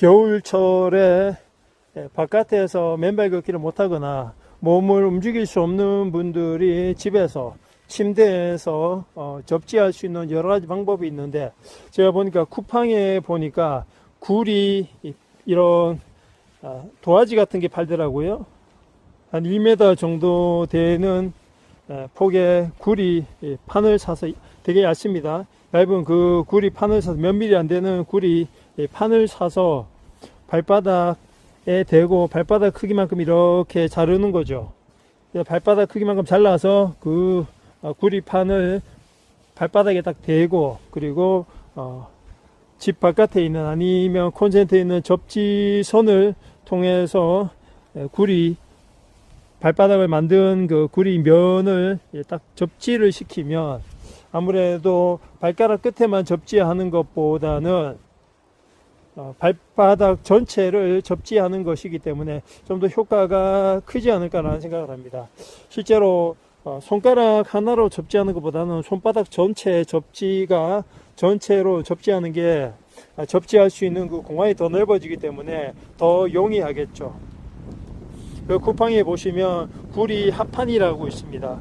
겨울철에 예, 바깥에서 맨발 걷기를 못하거나 몸을 움직일 수 없는 분들이 집에서 침대에서 어, 접지할 수 있는 여러 가지 방법이 있는데 제가 보니까 쿠팡에 보니까 굴이 이- 이런 아, 도화지 같은 게 팔더라고요. 한 1m 정도 되는 에, 폭의 굴이 이 판을 사서 되게 얇습니다. 얇은 그 굴이 판을 사서 몇 미리 안 되는 굴이 이 판을 사서 발바닥에 대고 발바닥 크기만큼 이렇게 자르는 거죠. 발바닥 크기만큼 잘라서 그 어, 구리판을 발바닥에 딱 대고 그리고 어, 집 바깥에 있는 아니면 콘센트에 있는 접지선을 통해서 에, 구리 발바닥을 만든 그 구리 면을 예, 딱 접지를 시키면 아무래도 발가락 끝에만 접지하는 것보다는 어, 발바닥 전체를 접지하는 것이기 때문에 좀 더 효과가 크지 않을까라는 생각을 합니다. 실제로 어, 손가락 하나로 접지하는 것보다는 손바닥 전체 접지가 전체로 접지하는 게 아, 접지할 수 있는 그 공간이 더 넓어지기 때문에 더 용이하겠죠. 그 쿠팡에 보시면 구리 합판이라고 있습니다.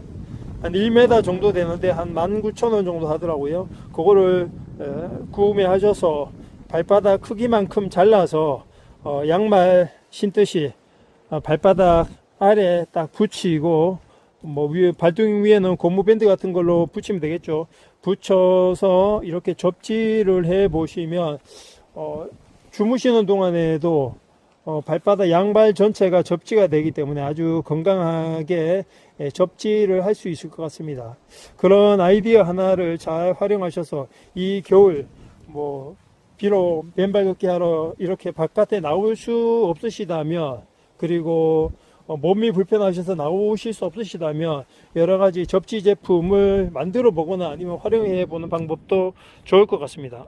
한 1m 정도 되는데 한 19,000원 정도 하더라고요. 그거를 에, 구매하셔서 발바닥 크기만큼 잘라서 어, 양말 신듯이 어, 발바닥 아래 딱 붙이고 뭐 위에 발등 위에는 고무 밴드 같은 걸로 붙이면 되겠죠. 붙여서 이렇게 접지를 해 보시면 어, 주무시는 동안에도 어, 발바닥 양발 전체가 접지가 되기 때문에 아주 건강하게 예, 접지를 할 수 있을 것 같습니다. 그런 아이디어 하나를 잘 활용하셔서 이 겨울 뭐 비록 맨발 걷기 하러 이렇게 바깥에 나올 수 없으시다면 그리고 어, 몸이 불편하셔서 나오실 수 없으시다면 여러 가지 접지 제품을 만들어 보거나 아니면 활용해 보는 방법도 좋을 것 같습니다.